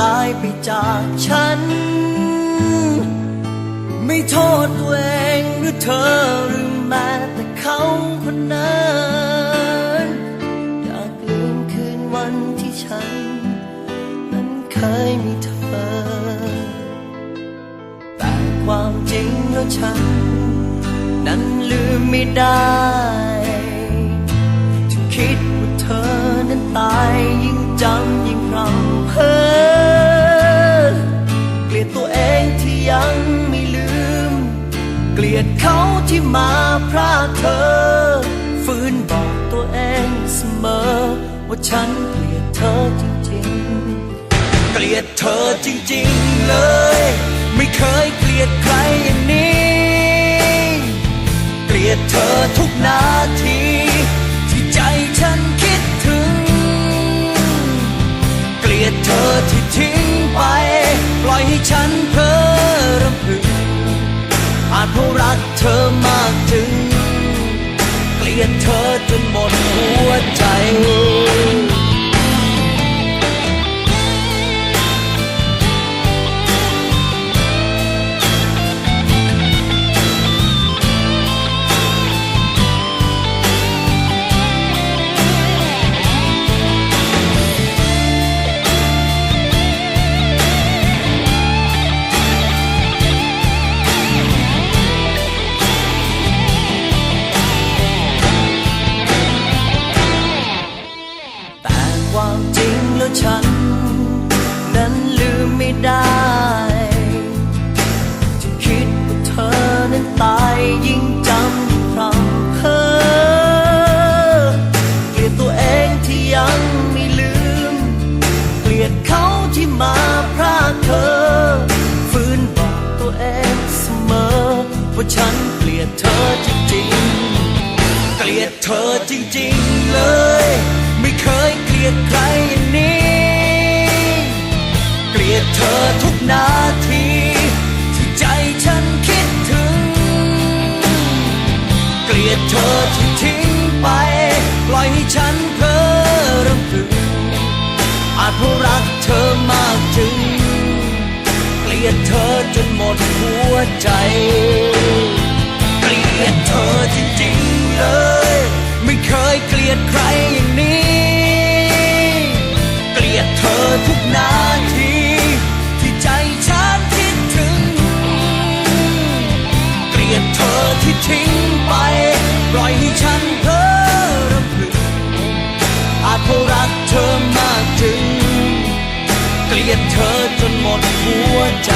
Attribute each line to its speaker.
Speaker 1: ตายไปจากฉัน ไม่โทษตัวเองหรือเธอหรือแม้แต่เขาคนนั้นอยากลืมคืนวันที่ฉัน นั้นเคยมีเธอ แต่ความจริงแล้วฉัน นั้นลืมไม่ได้จะคิดว่าเธอนั้นตายยิ่งจำยิ่งรำเพ้อ เกลียดเขาที่มาพรากเธอฝืนบอกตัวเองเสมอ ว่าฉันเกลียดเธอจริงๆ เกลียดเธอจริงๆเลย ไม่เคยเกลียดใครอย่างนี้ เกลียดเธอทุกนา จริงแล้วฉัน นั้นลืมไม่ได้ ที่คิดว่าเธอนั้นตายยิ่งจำยิ่งพรำเพ้อเกลียดตัวเองที่ยังไม่ลืม เกลียดเขาที่มาพรากเธอฝืนบอกตัวเองเสมอ ว่าฉันเกลียดเธอจริงๆ เกลียดเธอจริงๆเลย เคยเกลียดใครอย่างนี้ เกลียดเธอทุกนาที ที่ใจฉันคิดถึง เกลียดเธอที่ทิ้งไป ปล่อยให้ฉันเพ้อรำพึง อาจเพราะรักเธอมากจึง เกลียดเธอจนหมดหัวใจ เธอจนหมดหัวใจ